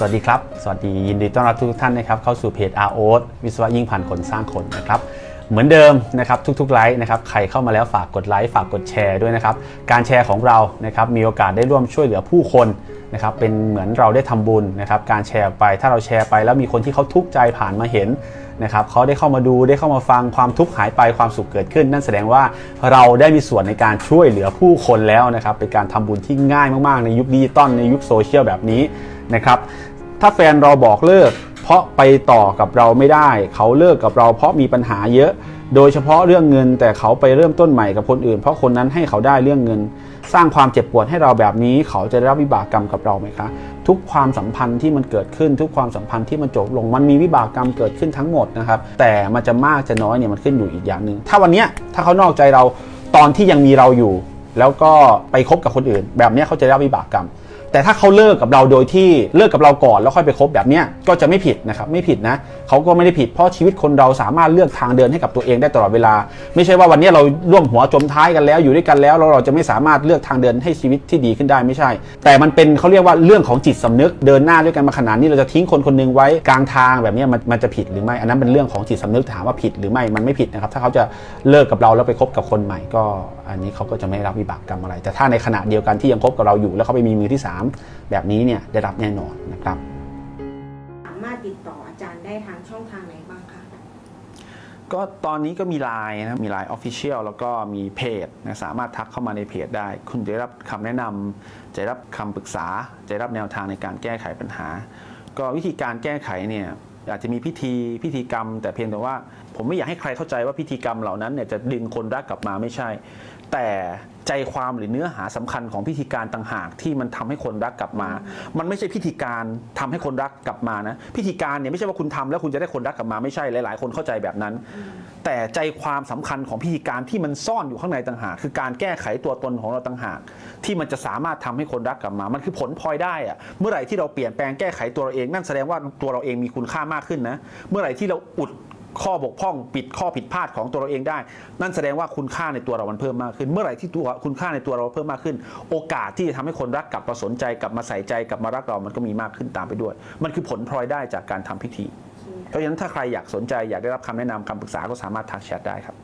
สวัสดีครับ สวัสดียินดีต้อนรับทุกท่านนะครับเข้าสู่เพจ r o วิศวะยิ่งพันคนสร้างคนนะครับเหมือนเดิมนะครับทุกๆไลค์นะครับใครเข้ามาแล้วฝากกดไลค์ฝากกดแชร์ด้วยนะครับการแชร์ของเรานะครับมีโอกาสได้ร่วมช่วยเหลือผู้คนนะครับเป็นเหมือนเราได้ทำบุญนะครับการแชร์ไปถ้าเราแชร์ไปแล้วมีคนที่เขาทุกข์ใจผ่านมาเห็นนะครับเขาได้เข้ามาดูได้เข้ามาฟังความทุกข์หายไปความสุขเกิดขึ้น นั่นแสดงว่าเราได้มีส่วนในการช่วยเหลือผู้คนแล้วนะครับเป็นการทำบุญที่ง่ายมากๆ ในยุคดิจิตอลในยุคโซเชียลแบบนี้นะครับ ถ้าแฟนเราบอกเลิก เพราะไปต่อกับเราไม่ได้ เขาเลิกกับเราเพราะมีปัญหาเยอะ โดยเฉพาะเรื่องเงิน แต่เขาไปเริ่มต้นใหม่กับคนอื่น เพราะคนนั้นให้เขาได้เรื่องเงิน สร้างความเจ็บปวดให้เราแบบนี้ เขาจะได้รับวิบากกรรมกับเราไหมคะ ทุกความสัมพันธ์ที่มันเกิดขึ้น ทุกความสัมพันธ์ที่มันจบลง มันมีวิบากกรรมเกิดขึ้นทั้งหมดนะครับ แต่มันจะมากจะน้อยเนี่ยมันขึ้นอยู่อีกอย่างหนึ่งถ้าวันเนี้ยถ้าเขานอกใจเราตอนที่ยังมีเราอยู่ แล้วก็ไปคบกับคนอื่น แบบเนี้ยเขาจะได้รับวิบากกรรม แต่ถ้าเขาเลิกกับเราโดยที่เลิกกับเราก่อนแล้วค่อยไปคบแบบเนี้ยก็จะไม่ผิดนะครับไม่ผิดนะเขาก็ไม่ได้ผิดเพราะชีวิตคนเราสามารถเลือกทางเดินให้กับตัวเองได้ตลอดเวลา ไม่ใช่ว่าวันนี้เราร่วมหัวจมท้ายกันแล้วอยู่ด้วยกันแล้วแล้วเราจะไม่สามารถเลือกทางเดินให้ชีวิตที่ดีขึ้นได้ไม่ใช่ แต่มันเป็นเขาเรียกว่าเรื่องของจิตสำนึกเดินหน้าด้วยกันมาขนาดนี้เราจะทิ้งคนคนหนึงไว้กลางทางแบบนี้มันมันจะผิดหรือไม่อันนั้นเป็นเรื่องของจิตสำนึกถามว่าผิดหรือไม่มันไม่ผิดนะครับถ้าเขาจะเลิกกับเราแล้วไปคบกับคนใหม่ก็ อันนี้เขาก็จะไม่รับวิบากกรรมอะไร แต่ถ้าในขณะเดียวกันที่ยังคบกับเราอยู่แล้วเขาไปมีมือที่สามแบบนี้เนี่ยได้รับแน่นอนนะครับ สามารถติดต่ออาจารย์ได้ทางช่องทางไหนบ้างคะก็ตอนนี้ก็มีไลน์นะครับมีไลน์ออฟฟิเชียลแล้วก็มีเพจนะสามารถทักเข้ามาในเพจได้ คุณจะได้รับคำแนะนำจะได้รับคำปรึกษา จะได้รับแนวทางในการแก้ไขปัญหา ก็วิธีการแก้ไขเนี่ยอาจจะมีพิธีพิธีกรรม แต่เพียงแต่ว่า ผมไม่อยากให้ใครเข้าใจว่าพิธีกรรมเหล่านั้นเนี่ยจะดึงคนรักกลับมาไม่ใช่ แต่ใจความหรือเนื้อหาสำคัญของพิธีการต่างหากที่มันทำให้คนรักกลับมา มันไม่ใช่พิธีการทำให้คนรักกลับมานะ พิธีการเนี่ยไม่ใช่ว่าคุณทำแล้วคุณจะได้คนรักกลับมาไม่ใช่หลาย ๆ คนเข้าใจแบบนั้น แต่ใจความสำคัญของพิธีการที่มันซ่อนอยู่ข้างในต่างหากคือการแก้ไขตัวตนของเราต่างหาก ที่มันจะสามารถทำให้คนรักกลับมา มันคือผลพลอยได้อะเมื่อไหร่ที่เราเปลี่ยนแปลงแก้ไขตัวเราเองนั่นแสดงว่าตัวเราเองมีคุณค่ามากขึ้นนะ เมื่อไหร่ที่เราอุด ข้อบกพร่องปิดข้อผิดพลาดของตัวเราเองได้ นั่นแสดงว่าคุณค่าในตัวเรามันเพิ่มมากขึ้น เมื่อไหร่ที่ตัวคุณค่าในตัวเราเพิ่มมากขึ้น โอกาสที่จะทำให้คนรักกลับมาสนใจกลับมาใส่ใจกลับมารักเรามันก็มีมากขึ้นตามไปด้วย มันคือผลพลอยได้จากการทำพิธี เพราะฉะนั้นถ้าใครอยากสนใจอยากได้รับคำแนะนำคำปรึกษาก็สามารถทักแชทได้ครับ